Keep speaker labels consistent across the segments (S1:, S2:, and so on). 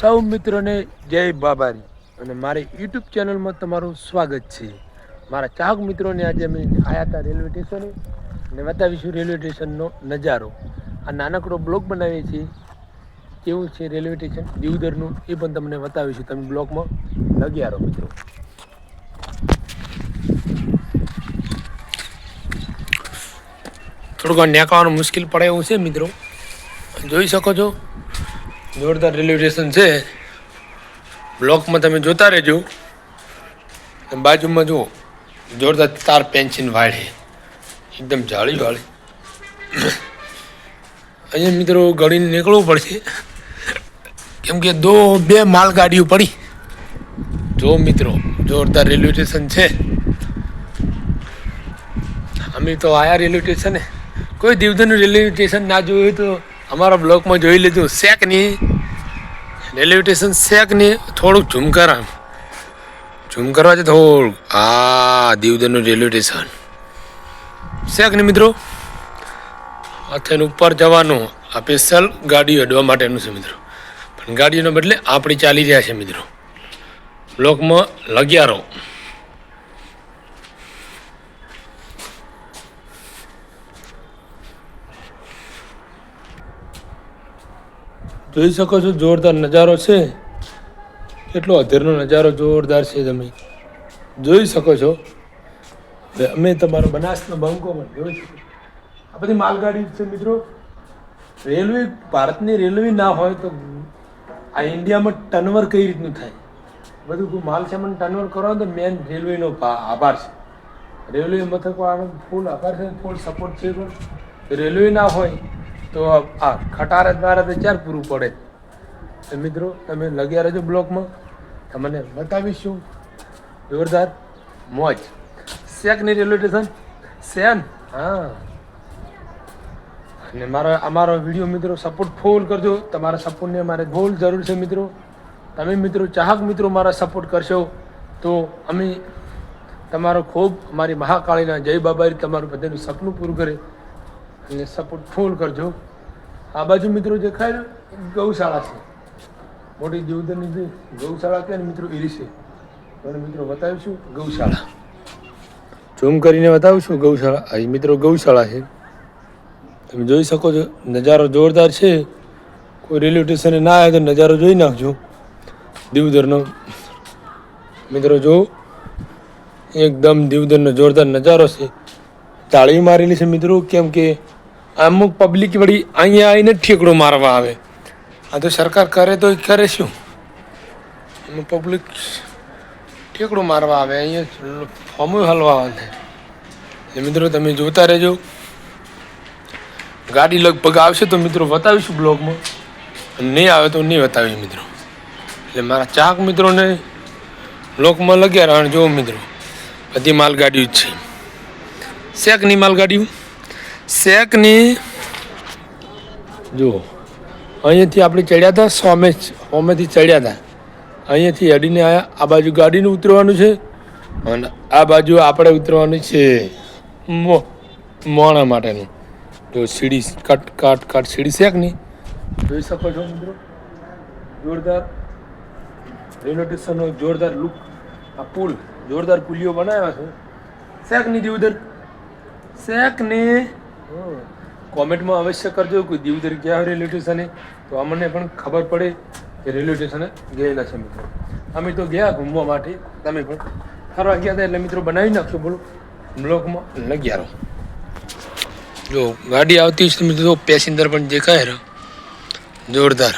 S1: સૌ મિત્રોને જય બાબારી અને મારી યુટ્યુબ ચેનલમાં તમારું સ્વાગત છે. મારા ચાહક મિત્રોને આજે અમે આવ્યા હતા રેલવે સ્ટેશને અને બતાવીશું રેલવે સ્ટેશનનો નજારો. આ નાનકડો બ્લોક બનાવીએ છીએ. કેવું છે રેલવે સ્ટેશન? દીવદરનું એ પણ તમને બતાવીશું. તમે બ્લોકમાં લગ્યા રહો મિત્રો. થોડુંક નેકાવાનું મુશ્કેલ પડે એવું છે મિત્રો. જોઈ શકો છો. જોરદાર રેલવે સ્ટેશન છે. બ્લોકમાં તમે જોતા રહેજો. બાજુમાં જુઓ, જોરદાર તાર પેન્સિલ વાળે. એકદમ જાળી વાળી. અહીંયા મિત્રો ગળીને નીકળવું પડશે. કેમ કે દો બે માલગાડીઓ પડી. જો મિત્રો, જોરદાર રેલવે સ્ટેશન છે. અમે તો આયા રેલવે સ્ટેશને કોઈ દીવદરનું રેલવે સ્ટેશન ના જોયું તો અમારા બ્લોકમાં જોઈ લીધું શેકની રેલવે સ્ટેશન શેકની થોડુંક ઝૂમ કરા ઝૂમ કરવા છે થોડુંક. આ દીવદરનું રેલવે સ્ટેશન શેકની મિત્રો? અત્યારે ઉપર જવાનું. આ સ્પેશિયલ ગાડીઓ અડવા માટેનું છે મિત્રો. પણ ગાડીઓને બદલે આપણી ચાલી રહ્યા છે મિત્રો. બ્લોકમાં લગ્યા રહો. જોઈ શકો છો, જોરદાર નજારો છે. કેટલો અધેરનો નજારો જોરદાર છે તમે. જોઈ શકો છો. અમે તમારો બનાસનો બંકો પણ જોઈ શકો આ બધી માલગાડી છે મિત્રો. રેલવે, ભારતની રેલવે ના હોય તો આ ઇન્ડિયામાં ટર્નવર કઈ રીતનું થાય? બધું માલ સામાન ટર્નવર કરો તો મેન રેલવેનો આભાર છે. રેલવે મથકવાળાનો ફૂલ આભાર છે ફૂલ સપોર્ટ છે. પણ રેલવે ના હોય તો આ ખટાર દ્વારા તો ચાર પૂરું પડે. મિત્રો, તમે લગ્યા રહેજો બ્લોકમાં. તમને બતાવીશું. જોરદાર. મોજ. શેકની રેલવે સ્ટેશન સેન હા. અને મારા, અમારો વીડિયો મિત્રો સપોર્ટ ફૂલ કરજો. તમારા સપોર્ટને મારે ફૂલ જરૂર છે મિત્રો. તમે મિત્રો, ચાહક મિત્રો મારા સપોર્ટ કરશો, તો અમે તમારો ખૂબ, અમારી મહાકાળીના જય બાબારી તમારું બધાનું સપનું પૂરું કરે. અને સપોર્ટ ફૂલ કરજો. આ બાજુ મિત્રો દેખાય ને ગૌશાળા છે. મોટી દેવદરની જે ગૌશાળા કે મિત્રો એરી છે તમને મિત્રો બતાવીશું, ગૌશાળા. ઝૂમ કરીને બતાવીશું ગૌશાળા. આ મિત્રો ગૌશાળા છે. તમે જોઈ શકો છો, નજારો જોરદાર છે. કોઈ રેલવે સ્ટેશને ના આવે તો નજારો જોઈ નાખજો. દીવધરનો. મિત્રો જો, એકદમ દીવધરનો જોરદાર નજારો છે. તાળી મારેલી છે મિત્રો, કેમ કે અમુક પબ્લિક વળી અહીંયા આવીને ઠેકડો મારવા આવે. આ તો સરકાર કરે તો કરે શું? અમુક પબ્લિક ઠેકડો મારવા આવે. અહીંયા ફોર્મ હલવા આવે. મિત્રો તમે જોતા રહેજો. ગાડી લગભગ આવશે તો મિત્રો બતાવીશું બ્લોગમાં. નહીં આવે તો નહીં બતાવીશું મિત્રો. એટલે મારા ચાક મિત્રોને બ્લોકમાં લગ્યા રહ્યા જોવો મિત્રો, બધી માલગાડીઓ જ છે. શેકની માલગાડીઓ? શેકની? જુઓ. અહીંયાથી આપણે ચડ્યા હતા, સોમે સોમેથી ચડ્યા હતા. અહીંયાથી અડીને આ બાજુ ગાડીનું ઉતરવાનું છે અને આ બાજુ આપણે ઉતરવાનું છે મો, મોણા માટેનું. જો સીડી કટ, કાટ કાટ સીડી શેક નહીં જોઈ શકો છો મિત્રો? જોરદાર રેલવે સ્ટેશનનો જોરદાર લુક આ પુલ, જોરદાર પુલિયો બનાવ્યા છે. શેક નહીં દીવદર શેક ને કોમેન્ટમાં અવશ્ય કરજો કોઈ દીવદર ગયા હોય રેલવે સ્ટેશને તો અમને પણ ખબર પડે કે રેલવે સ્ટેશને ગયેલા છે મિત્રો. અમે તો ગયા ઘૂમવા માટે, તમે પણ. ફરવા ગયા એટલે મિત્રો બનાવી નાખશો બોલો બ્લોકમાં લગ્યા રહો. જો ગાડી આવતી છે મિત્રો પેસેન્જર પણ દેખાય રહ્યો. જોરદાર.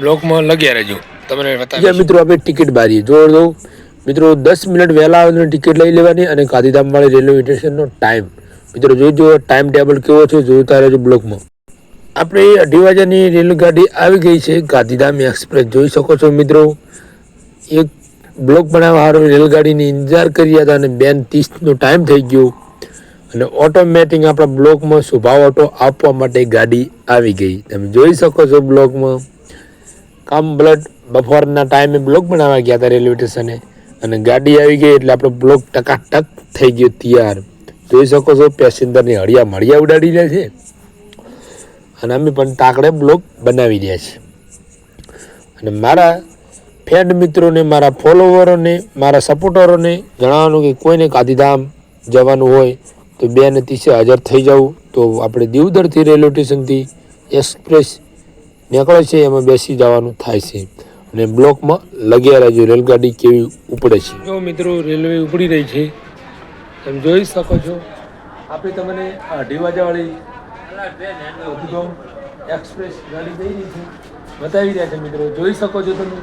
S1: બ્લોકમાં લગ્યા રહેજો. તમને મિત્રો, આપણે ટિકિટ બારી જોર દો. મિત્રો, દસ મિનિટ વહેલા આવીને ટિકિટ લઈ લેવાની અને ગાંધીધામવાળી રેલવે સ્ટેશનનો ટાઈમ મિત્રો જોજો ટાઈમ ટેબલ કેવો છે જોતા રહેજો બ્લોકમાં આપણે અઢી વાગ્યાની રેલગાડી આવી ગઈ છે, ગાંધીધામ એક્સપ્રેસ જોઈ શકો છો મિત્રો, એક બ્લોક બનાવવા હારું રેલગાડીની ઇંતજાર કરી હતા અને બેન ત્રીસનો ટાઈમ થઈ ગયો. અને ઓટોમેટિક આપણા બ્લોકમાં શુભાવ ઓટો આપવા માટે ગાડી આવી ગઈ. તમે જોઈ શકો છો બ્લોકમાં કામ બ્લડ બપોરના ટાઈમે બ્લોક બનાવવા ગયા હતા રેલવે સ્ટેશને અને ગાડી આવી ગઈ એટલે આપણો બ્લોક ટકાટક થઈ ગયો તૈયાર. જોઈ શકો છો, પેસેન્જરની હળિયા મળિયા ઉડાડી લે છે.
S2: અને અમે પણ તાકડે બ્લોગ બનાવી રહ્યા છીએ અને મારા ફ્રેન્ડ મિત્રોને, મારા ફોલોવરોને મારા સપોર્ટરોને જણાવવાનું કે કોઈને કાધીધામ જવાનું હોય તો બે ને ત્રીસે હાજર થઈ જવું તો આપણે દીવદરથી રેલવે સ્ટેશનથી એક્સપ્રેસ નીકળે છે, એમાં બેસી જવાનું થાય છે. અને બ્લોકમાં લગ્યા રહેજો, રેલગાડી કેવી ઉપડે છે.
S1: જો મિત્રો, રેલવે ઉપડી રહી છે. તમે જોઈ શકો છો. આપણે તમને અઢી ઉદ્ગમ એક્સપ્રેસ ગાડી દઈ રહી છે. બતાવી રહ્યા છે મિત્રો. જોઈ શકો છો તમે.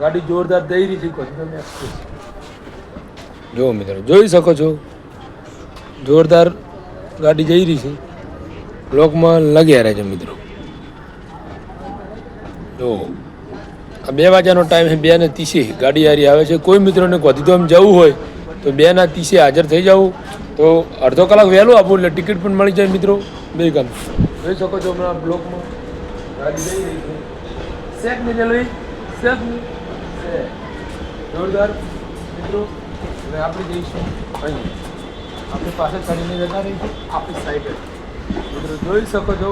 S1: ગાડી જોરદાર દઈ રહી છે ગોધીગામ એક્સપ્રેસ. મિત્રો, જોઈ શકો છો. જોરદાર ગાડી જઈ રહી છે. બ્લોકમાં લગ્યા રહે છે મિત્રો. જો. બે વાગ્યાનો ટાઈમ છે, બે ને ત્રીસે ગાડી હારી આવે છે. કોઈ મિત્રોને ગોધીધામ જવું હોય, તો બે ના ત્રીસે હાજર થઈ જવું તો અડધો કલાક વહેલું આપવું એટલે ટિકિટ પણ મળી જાય મિત્રો. બે કામ જોઈ શકો છો હમણાં બ્લોકમાં ગાડી જઈ રહી છે. શેકની રેલવે શેકની શેક. જોરદાર. મિત્રો, હવે આપણે આપણી પાસે ચડીને મિત્રો, જોઈ શકો છો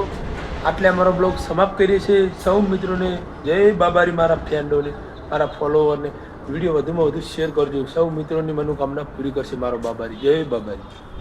S1: આટલે અમારો બ્લોગ સમાપ્ત કરીએ છીએ. સૌ મિત્રોને જય બાબારી મારા ફ્રેન્ડોને, મારા ફોલોવરને. વીડિયો વધુમાં વધુ શેર કરજો. સૌ મિત્રોની મનોકામના પૂરી કરશે મારો બાબારી. જય બાબારી.